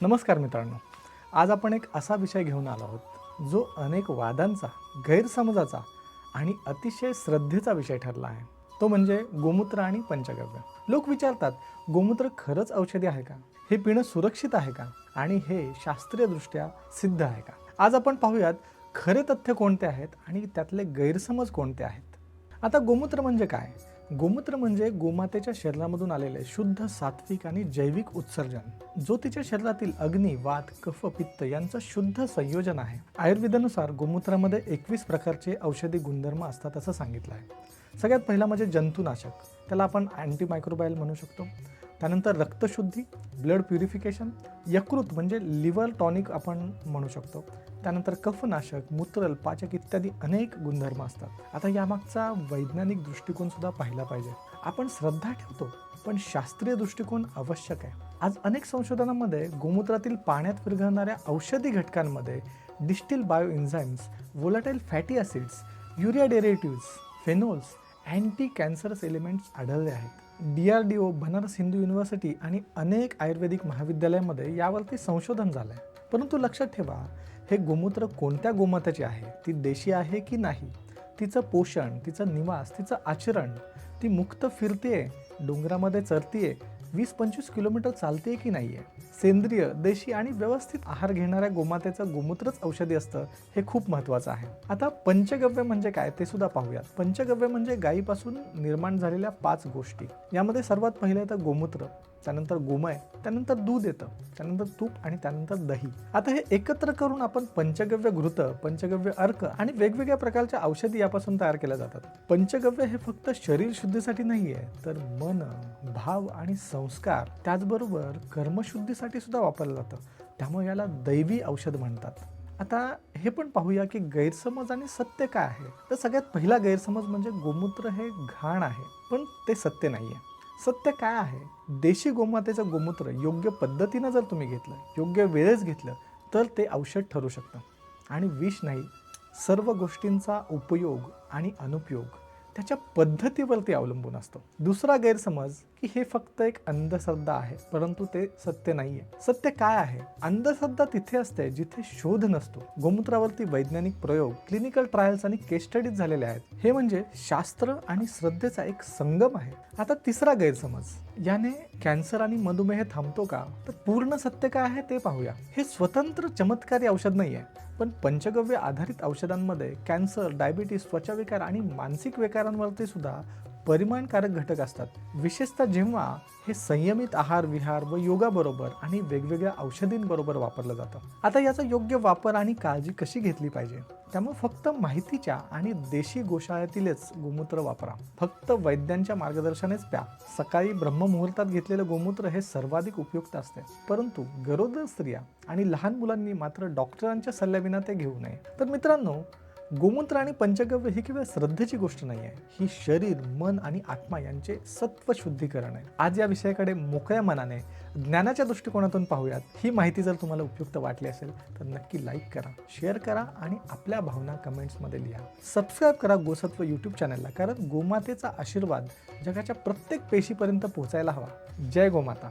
नमस्कार मित्रांनो. आज आपण एक असा विषय घेऊन आलो आहोत जो अनेक वादांचा गैरसमजाचा आणि अतिशय श्रद्धेचा विषय ठरला आहे. तो म्हणजे गोमूत्र आणि पंचगव्य. लोक विचारतात गोमूत्र खरंच औषधी आहे का? हे पिणं सुरक्षित आहे का? आणि हे शास्त्रीयदृष्ट्या सिद्ध आहे का? आज आपण पाहूयात खरे तथ्य कोणते आहेत आणि त्यातले गैरसमज कोणते आहेत? आता गोमूत्र म्हणजे काय? गोमूत्र म्हणजे गोमातेच्या शरीरामधून आलेले शुद्ध सात्विक आणि जैविक उत्सर्जन. जो तिच्या शरीरातील अग्नी वात कफ पित्त यांचं शुद्ध संयोजन आहे. आयुर्वेदानुसार गोमूत्रामध्ये एकवीस प्रकारचे औषधी गुणधर्म असतात असं सांगितलं आहे. सगळ्यात पहिला म्हणजे जंतुनाशक. त्याला आपण अँटीमायक्रोबायल म्हणू शकतो. त्यानंतर रक्तशुद्धी ब्लड प्युरिफिकेशन यकृत म्हणजे लिव्हर टॉनिक आपण म्हणू शकतो. त्यानंतर कफनाशक मूत्रल पाचक इत्यादी अनेक गुणधर्म असतात. आता यामागचा वैज्ञानिक दृष्टिकोन सुद्धा पाहिला पाहिजे. आपण श्रद्धा ठेवतो पण शास्त्रीय दृष्टिकोन आवश्यक आहे. आज अनेक संशोधनामध्ये गोमूत्रातील पाण्यात विरघळणाऱ्या औषधी घटकांमध्ये distil bio enzymes volatile fatty acids urea derivatives phenols anti cancerous elements आढळले आहेत. D R D O Banaras Hindu University आणि अनेक आयुर्वेदिक महाविद्यालयामध्ये यावरती संशोधन झालं आहे परंतु लक्षात ठेवा हे गोमूत्र कोणत्या गोमताची आहे? ती देशी आहे की नाही? तिचं पोषण तिचं निवास तिचं आचरण ती मुक्त फिरतेय डोंगरामध्ये चरतीये वीस पंचवीस किलोमीटर चालते की नाही आहे सेंद्रिय देशी आणि व्यवस्थित आहार घेणाऱ्या गोमातेचं गोमूत्रच औषधी असतं हे खूप महत्त्वाचं आहे. आता पंचगव्य म्हणजे काय ते सुद्धा पाहूयात. पंचगव्य म्हणजे गायीपासून निर्माण झालेल्या पाच गोष्टी. यामध्ये सर्वात पहिलं येतं गोमूत्र त्यानंतर गोमय त्यानंतर दूध येतं त्यानंतर तूप आणि त्यानंतर दही. आता हे एकत्र करून आपण पंचगव्य घृत पंचगव्य अर्क आणि वेगवेगळ्या प्रकारच्या औषधी यापासून तयार केल्या जातात. पंचगव्य हे फक्त शरीर शुद्धीसाठी नाही आहे तर मन भाव आणि संस्कार त्याचबरोबर कर्मशुद्धीसाठी सुद्धा वापरलं जातं. त्यामुळे याला दैवी औषध म्हणतात. आता हे पण पाहूया की गैरसमज आणि सत्य काय आहे? तर सगळ्यात पहिला गैरसमज म्हणजे गोमूत्र हे घाण आहे पण ते सत्य नाही आहे सत्य काय आहे? देशी गोमातेचं गोमूत्र योग्य पद्धतीनं जर तुम्ही घेतलं योग्य वेळेस घेतलं तर ते औषध ठरू शकतं. आणि विष नाही सर्व गोष्टींचा उपयोग आणि अनुपयोग त्याच्या पद्धतीवरती अवलंबून असतो. दुसरा गैरसमज की हे फक्त एक अंधश्रद्धा आहे परंतु ते सत्य नाही आहे सत्य काय आहे? अंधश्रद्धा तिथे असते जिथे शोध नसतो. गोमूत्रावरती वैज्ञानिक प्रयोग क्लिनिकल ट्रायल्स आणि केस स्टडीज झालेले आहेत. हे म्हणजे शास्त्र आणि श्रद्धेचा एक संगम आहे. आता तिसरा गैरसमज याने कॅन्सर आणि मधुमेह थांबतो का? तर पूर्ण सत्य काय आहे ते पाहूया. हे स्वतंत्र चमत्कारी औषध नाही आहे पण पंचगव्य आधारित औषधांमध्ये कॅन्सर डायबिटीस त्वचाविकार आणि मानसिक विकारांवरती सुद्धा परिमाणकारक घटक असतात. विशेषतः जेव्हा हे संयमित आहार विहार व योगाबरोबर आणि वेगवेगळ्या औषधींबरोबर वापरलं जातं. आता याचा योग्य वापर आणि काळजी कशी घेतली पाहिजे? त्यामुळे फक्त माहितीच्या आणि देशी गोशाळेतीलच गोमूत्र वापरा. फक्त वैद्यांच्या मार्गदर्शनेच प्या. सकाळी ब्रह्ममुहूर्तात घेतलेलं गोमूत्र हे सर्वाधिक उपयुक्त असते. परंतु गरोदर स्त्रिया आणि लहान मुलांनी मात्र डॉक्टरांच्या सल्ल्याविना ते घेऊ नये. तर मित्रांनो गोमूत्र आणि पंचगव्य ही केवळ श्रद्धेची गोष्ट नाही आहे. ही शरीर मन आणि आत्मा यांचे सत्व शुद्धीकरण आहे. आज या विषयाकडे मोकळ्या मनाने ज्ञानाच्या दृष्टिकोनातून पाहूयात. ही माहिती जर तुम्हाला उपयुक्त वाटली असेल तर नक्की लाईक करा शेअर करा आणि आपल्या भावना कमेंट्समध्ये लिहा. सबस्क्राईब करा गोसत्व यूट्यूब चॅनलला कारण गोमातेचा आशीर्वाद जगाच्या प्रत्येक पेशीपर्यंत पोहोचायला हवा. जय गोमाता.